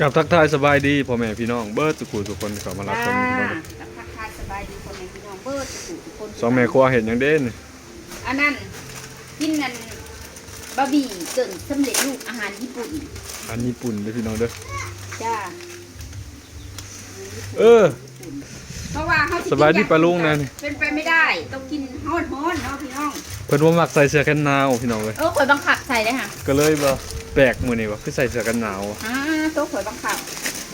กับทักทายสบายดีพ่อแม่พี่น้องเบิร์ดสุขุทุกคนเข้ามารับชมพี่น้องกับทักทายสบายดีคนในพี่น้องเบิร์ดสุขุทุกคนสองแม่ครัวเห็นหยังเด่นอันนั้นกินนั่นบะหมี่เกิ่งสำเร็จรูปอาหารญี่ปุ่นอันญี่ปุ่นเด้อพี่น้องเด้อจ้าเออเพราะว่าเขาสบายดีปะลุงนะนี่เป็นไปไม่ได้ต้องกินฮ้อนฮ้อนๆเนาะพี่น้องเพิ่นว่ามักใส่เสื้อกันหนาวพี่น้องเอ้ยเออข่อยบังคับใส่เลยค่ะก็เลยบ่แปลกมื้อนี้ว่าคือใส่เสื้อกันหนาวอ่า โต๊ะข่อยบังคับ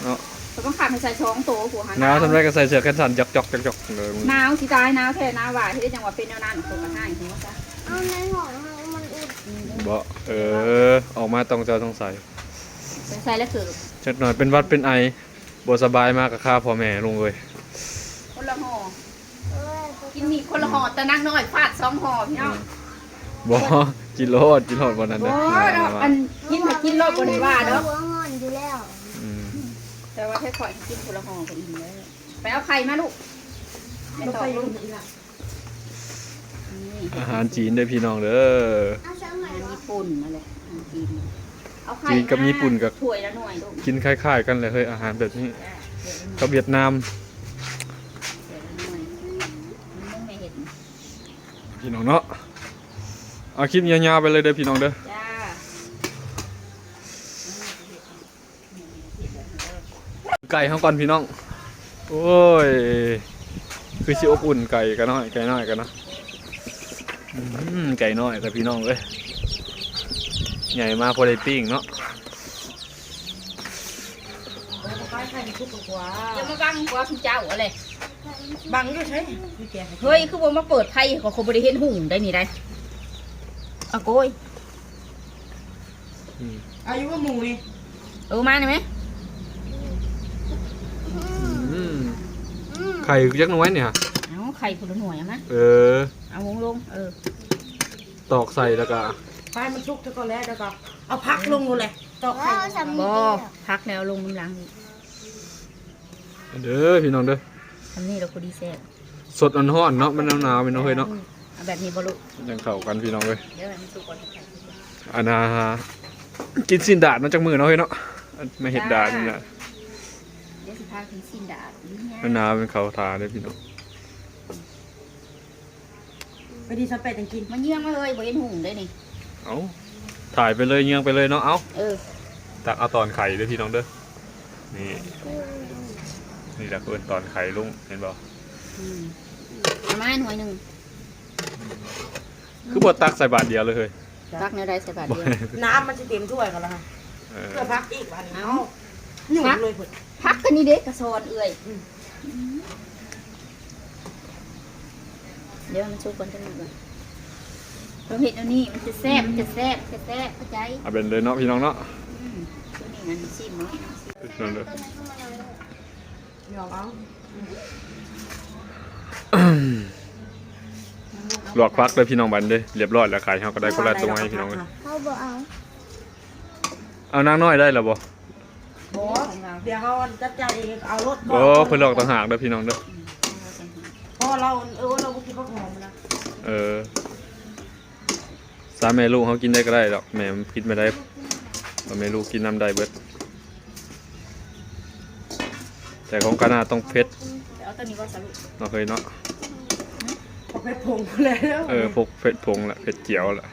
เนาะข่อยบังคับให้ใส่ช้องโต๊ะหัวหันหนาวทำไรก็ใส่เสื้อกันสั่นจอกๆจอกๆเลยหนาวสิตายหนาวแท้หนาวว่าที่ได้จังหวะเป็นแนวนั้นของคนมาให้เห็นไหมจ๊ะเอาในหอมันอุดบ่เออออกมาต้องเจ้าต้องใส่ใส่แล้วคือจักหน่อยเป็นหวัดเป็นไอบ่สบายมากกับข้าพ่อแม่ลุงเอ้ยคนละห่อเอ้ยกินมีคนละห่อแต่นักน้อยฟาดสองห่อพี่น้องบ่กินโลดกินโลดบ่นั้นโอ้เด้อยอันกินผักกินรอดบริว่าเนาะ หัวงอนอยู่แล้ว อืม แต่ ว่าแค่ขอยกินคนละห่อก็อิ่มเลยไปเอาไข่มาลูกไม่ต้องลูกนี่อาหารจีนเด้อพี่น้องเด้อเอาช้อนใหม่อาหารวะญี่ปุ่นมาเลยอาหารจีนเอาไข่จีนกับญี่ปุ่นกับ ถ้วยละหน่วยลูกกินคล้ายๆกันเลยเฮ้ยอาหารแบบนี้กับเวียดนามถ้วยละหน่วยมันไม่เห็น พี่น้องเนาะเอาคลิปยาวๆไปเลยเด้อพี่น้องเด้อ จ้า ไก่เฮาก่อนพี่น้อง โอ้ย คือสิอบอุ่นไก่กันหน่อยไก่น้อยกันเนาะอืมไก่น้อยกับพี่น้องเอ้ยใหญ่มากพอได้ปิ้งเนาะจะมาบังกว่าคุณเจ้าอะไรบังด้วยใช่พี่แกเฮ้ย คือว่ามาเปิดไพ่ขอคนบริเห็นหุ่งได้นี่ได้อะโกยอืมอายุว่าหมูนี่เออมาหน่อยไหม อืม ไข่ยักษ์น้อยเนี่ย เอาไข่คนละหน่วยเอามาเออ เอาวงลงเออตอกใส่แล้วก็ไฟมันชุกเท่าก็แล้วแล้วก็เอาพักลงเลยตอกแล้ไข่วสามีบอเดียวพักแล้วลงน้ำลังอีกเด้อพี่น้องเด้อทำนี่เราพอดีแซ่บสดอ่อนๆเนาะมันหนาวๆเป็นเนาะเฮ้ยเนาะเอาแบบนี้บอลุยังเข้ากันพี่น้องเอ้ยเดี๋ยวมันสุกก่อนไข่อันนากินสินดาดเนาะจากมือเนาะเฮ้ยเนาะอันไม่เห็ดดาดนี่นะเดี๋ยวสิ พาถึงสินดาดนี่อันนาเป็นเขาทาเด้อพี่น้องไปดีสเปดจังกินมันเยื่องมาเลยบ่เห็นหุ่งได้นี่ เอาถ่ายไปเลยเงียงไปเลยเนาะเอาเออตักเอาตอนไข่เด้อพี่น้องเด้อนี่นี่แหละคือตอนไข่ลุงเห็นบ่อืมเอามาหน่วยหนึ่งคือบดตักใส่บาทเดียวเลยเฮ้ยพักแนวใดใส่บาทเดียว น้ำมันจะเต็มถ้วยกันแล้วฮะเออเพื่อพักอีกวันนี้เอาเอาหยุ่งเลยพุ่น พักกันนี่เด็กกระซอนเอื่อยเดี๋ยวมันสุกก่อนจังหน่อยก่อนเราเห็ดอันนี้มันจะแซ่บมันจะแซ่บจะแซ่บเข้าใจเอาเป็นเลยเนาะพี่น้องเนาะอืมตัวนี้งั้นชิมเนาะพี่น้องเด้อหยอกเอาลวกฟักเลยพี่น้องบันเด้อเรียบร้อยแล้วไข่เฮาก็ได้คนละตัวให้พี่น้องเอ้ยเขาบอกเอาเอานางน้อยได้แล้วบ่ บอสเดี๋ยวเขาจัดใจเองเอารถโอ้เพิ่นลอกต่างหากเด้อพี่น้องเด้อพอเราเออเราบุกินข้าวหอมนะเออสามแม่ลูกเขากินได้ก็ได้ดอกแม่มันกินไม่ได้สามแม่ลูกกินน้ำได้เบิดแต่ของกานาต้องเผ็ดเอาตัวนี้ก็สรุปเนาะเคยเนาะเอาไปผงแล้วเออพวกเผ็ดผงแหละเผ็ดเจียวแหละ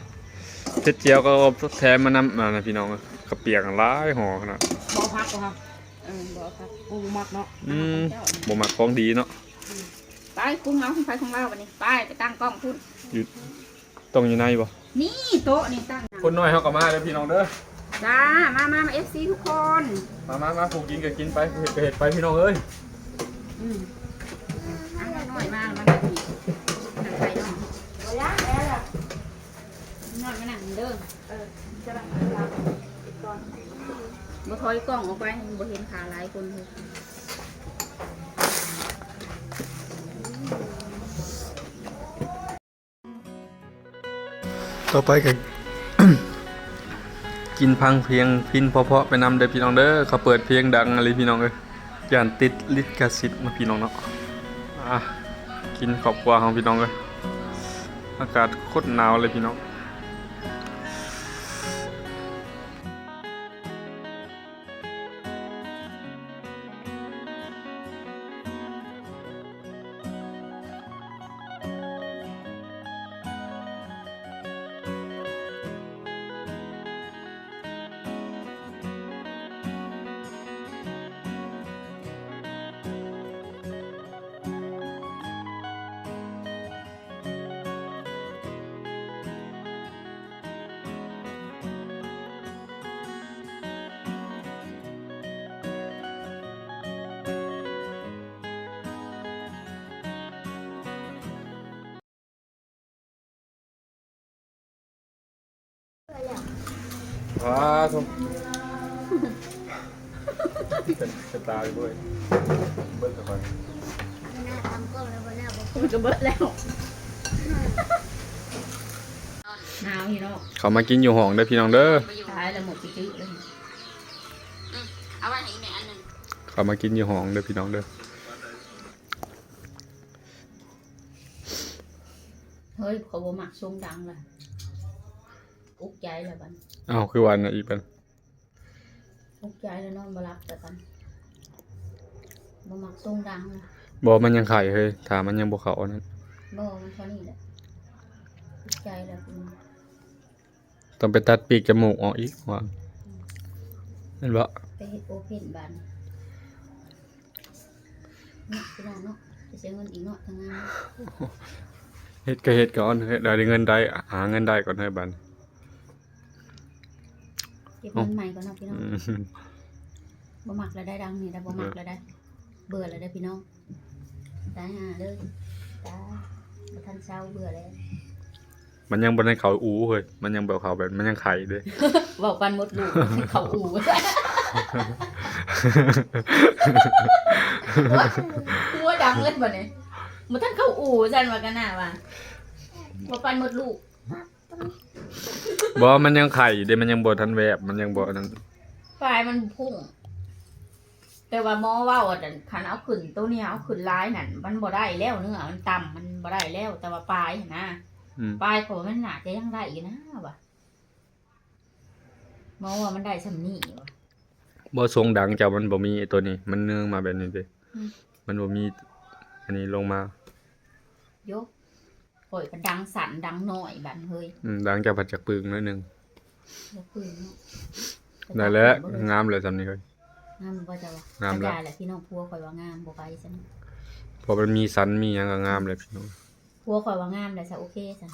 เผ็ดเจียวก็แถมมานำมานะพี่น้อง กระเปียกหลายห่อขนาดบอพักก็ครับเออบอกครับปูมักเนาะอืมบ่มักของดีเนาะไปคุ้งเอาคุ้งไฟของเราวันนี้ไปไปตั้งกล้องพุ่นอยู่ต้องอยู่ในบ่นี่โต๊ะนี่ตั้งคนน้อยเฮาก็มาเด้อพี่น้องเด้อจ้ามามามาเอฟซีทุกคน มามามาผูกกินก็กินไปเฮ็ดก็เฮ็ดไปพี่น้องเอ้ยอืมอะหน่อยมากมาแบบนี้ตั้งใจเนาะระยะแล้วล่ะนอนมาหนังเด้อเออจะได้เวลาปิดก่อน บ่ถอยกล้องออกไปบ่เห็นขาหลายคนเลยต่อไปก็ กินพังเพียงพินเพาะๆไปนำเด้อพี่น้องเด้อเขาเปิดเพลงดังอะไรพี่น้องเอ้ยย่านติดลิขสิทธิ์มาพี่น้องเนาะอะกินขอบครัวของพี่น้องเอ้ยอากาศโคตรหนาวเลยพี่น้อง ว้าทุกจะตายด้วยเบิ้ลก่อนหน้าทำกล้องแล้วหน้าบอกมันก็เบิดแล้วหนาวอยู่เนาะเขามากินอยู่ห้องเด้อพี่น้องเด้อตายแล้วหมดไปจื้อเลยเอาไว้ให้อีกหน่อยอันหนึงเขามากินอยู่ห้องเด้อพี่น้องเด้อเฮ้ยเขาบ่มักชงดังล่ะ อุกใจแล้วบัดอ้าวคือวันน่ะอีกเป็นอุกใจแล้วนอนบ่หลับแต่กันบ่มักชงดังล่ะบ่มันยังไข่เฮ้ยถามมันยังบ่เข้าอันนั้นบ่มันเท่านี้แหละอุกใจแล้วคุณต้องไปตัดปีกจมูกออกอีกว่าเห็นบ่ไปเฮ็ดโอเพนบันเนาะพี่น้องเนาะจะเสียเงินอีกเนาะทางงาน เฮ็ดก็เฮ็ดก่อนเฮ็ดได้เงินได้หาเงินได้ก่อนเฮ้ยบัด เก็บเงินใหม่ก่อนเนาะพี่น้องอืมบ่มักแล้วได้ดังนี่ได้บ่มักแล้วได้ เบื่อแล้วได้พี่น้องตายห่าเด้อตายบ่ทันเช้าเบื่อแล้วมันยังบ่ได้เข้าอูเฮ้ยมันยังบ่เข้าแบบมันยังไข่เด้เว้าปันหมดลูกเขาอู่หัวดังเลยบ่เนี่ยบ่ทันเข้าอู่ซั่นว่ากันน่ะว่าบ่ปันหมดลูก บ่มันยังไข่เด้มันยังบ่ทันแวบมันยังบ่อันนั้นปลายมันพุ่ง แต่ว่าหมอเว่าอะนั่นคันเอาขึ้นตัวเนี้ยเอาขึ้นร้ายนั่นมันบ่ได้แล้วเนื้อมันต่ำมันบ่ได้แล้ว แต่ว่าปลายหั่นนะอืมปลายของมันน่าจะยังได้อีกนะว่ะหมอว่ามันได้สำนี่ว่ะบ่ทรงดังจ้ะมันบ่มีไอ้ตัวนี้ มันเนื่องมาแบบนี้เด้อืม มันบ่มี อันนี้ลงมา ยก ข่อยก็ดังสั่นดังหน่อยบัดเฮ้ยอืมดังจากผัดจากปึงหนิดนึงแล้วปืนเนาะได้แล้วงามเลยสำนี้เฮ้ยงามบ่จะว่างามแล้ว ได้แหละพี่น้องพัวข่อยว่างามบ่ไปซะนะพอมันมีสันมีหยังก็งามเลยพี่น้อง พัวข่อยว่างามแล้วซะโอเคซะ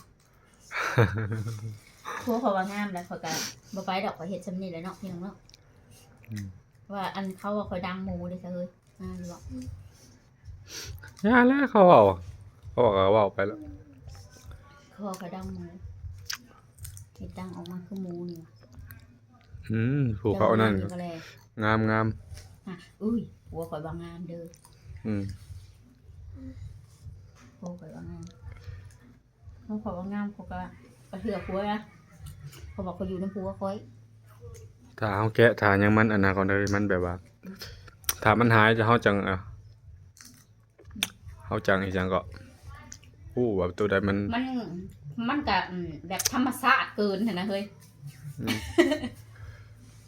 พัวข่อยว่างามแล้วข่อยก็บ่ไปดอกข่อยเฮ็ดซำนี้แหล้วเนาะพี่น้องเนาะอืม ว่าอันเขาว่าข่อยดังหมูเลยซะเฮ้ยงามอยู่บ่ ย่าแล้วเขาเอาเขาบอกว่าเอาไปแล้ว เขาว่าข่อยดังหมูเฮ็ดดังออกมาคือหมูนี่ว่ะอืมผูกเขาเอานั่นจ้ว่งมอยู่ก็แล้วงามงามอะอุ้ยพัวข่อยว่างามเด้ออืมพัวข่อยว่างามพัวข่อยว่างามเขาก็ก็เถื่อพัวนะเขาบอกเขาอยู่ในพัวข่อยถ้าเฮาแกะถ้ายังมันอันนาก่อนเลยมันแบบว่าถ้ามันหายจะเฮาจังอะเฮาจังอีจังก็ อู้ว่าตัวใดมัน มันมันก็อืมแบบธรรมชาติเกินน่ะนะเฮ้ยอืม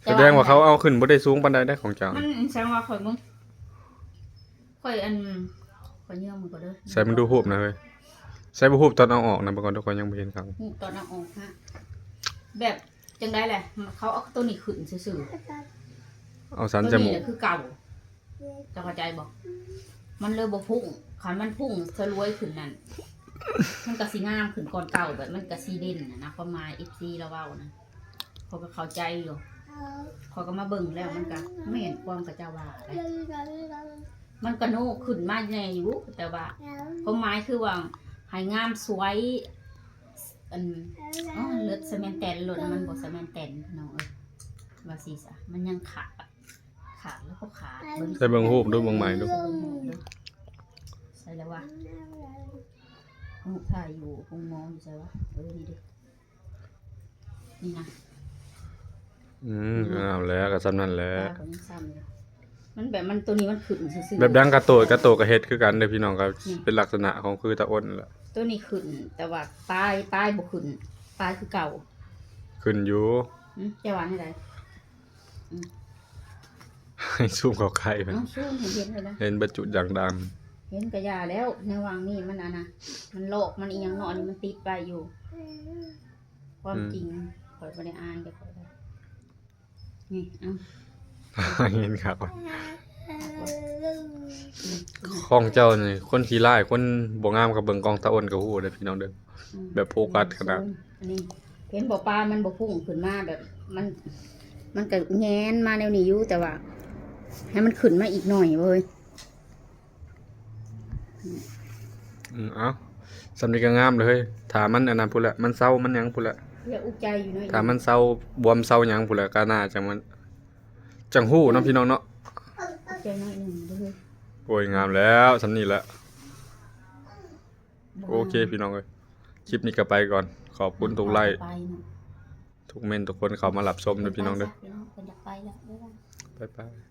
แสดงว่าเขาเอาขึ้นบ่ได้สูงปานใดได้ของจังมันแสดงว่าข่อยมึงข่อยอันข่อยเยื่อมึงก็เด้อใส่มันดูรูปนะเฮ้ยใส่บ่รูปตอนเอาออกนะบางคนทุกคนยังบ่เห็นครับ หูตอนเอาออกฮะแบบจังได้แหละเขาเอาตัวนี้ขึ้นซื่อเอาๆสันตัวจนี้มูกแหละคือเก่าจะเข้าใจบ่มันเลยบ่พุ่งคันมันพุ่งสลวยขึ้นนั่น มันก็สิงามขึ้นก่อนเก่าแบบมันก็สิเด่นนะนะความหมาย FC แล้วเว้านะเขาก็เข้าใจอยู่เขาก็มาเบิ่งแล้วมันก็ไม่เห็นความกระเจ้าว่าอะไรมันก็โนขึ้นมาแน่อยู่แต่ว่าความหมายคือว่าให้งามสวยอันอ๋อเลือดสแมนแตนหล่นมันบ่สแมนแตนพี่น้องเอ้ยว่าสิซะมันยังขาดขาดแล้วก็ขาดใส่เบิ่งรูปดูเบิ่งใหม่ดูใส่เบิ่งหูดูใส่แล้วว่า หูถ่ายอยู่หงมองอยู่ใส่ว่าเออนี่ดินี่นะอืมเอาแล้วก็สำนั้นแหละตาเขายังซ้ำอยู่มันแบบมันตัวนี้มันขึ้นซื่อๆแบบดังกระโตดกระโตดกระเฮ็ดคือกันเด้อพี่น้องครับเป็นลักษณะของคือตะอ้นแหละตัวนี้ขึ้น แต่ว่าปลายปลายบ่ขึ้นปลายคือเก่าขึ้นอยู่ อืมจะหวานให้ไดให้ซูมเข้าใกล้มันเอ้าสู้เห็นเห็นเลยนะ เห็นบรรจุอย่างดัง เห็นกระยาแล้วในวางนี่มันอะนะมันโลกมันอีหยังเนาะอันนี่มันติดไปอยู่ ความจริงข่อยบ่ได้อ่านจะข่อยได้นี่เอ้าเห็นครับอืมของเจ้านี่คนขี้ร้ายคนบ่งามกับเบิ่งกองตะอ้นก็ฮู้เด้อพี่น้องเด้อ อืมแบบโฟกัสขนาด อันนี้เห็นบ่ปลามันบ่พุ่งขึ้นมาแบบ มัน มันก็แงนมาแนวนี้อยู่แต่ว่า ให้มันขึ้นมาอีกหน่อยเว้ย อืมเอ้าสำนี้ก็งามเลยเฮ้ยถ้ามันอันนั้นพุ่นแหละมันเศร้ามันหยังพุ่นแหละอยากอุกใจอยู่เนาะถ้ามันเศร้าบวมเศร้าหยังพุ่นแหละก็น่าจะมัน จังหู้เนาะพี่น้องเนาะอุกใจน้อยหนึงเด้อโอ้ยงามแล้วสำนี้แหละโอเคพี่น้องเอ้ยคลิปนี้ก็ไปก่อน ขอบคุณทุกไลค์ไปเนาะทุกเม่นทุกคนเข้ามารับชมด้วยพี่น้องเด้อไปซะพี่น้องเพิ่นอยากไปแล้วบ๊ายบายบ๊ายบาย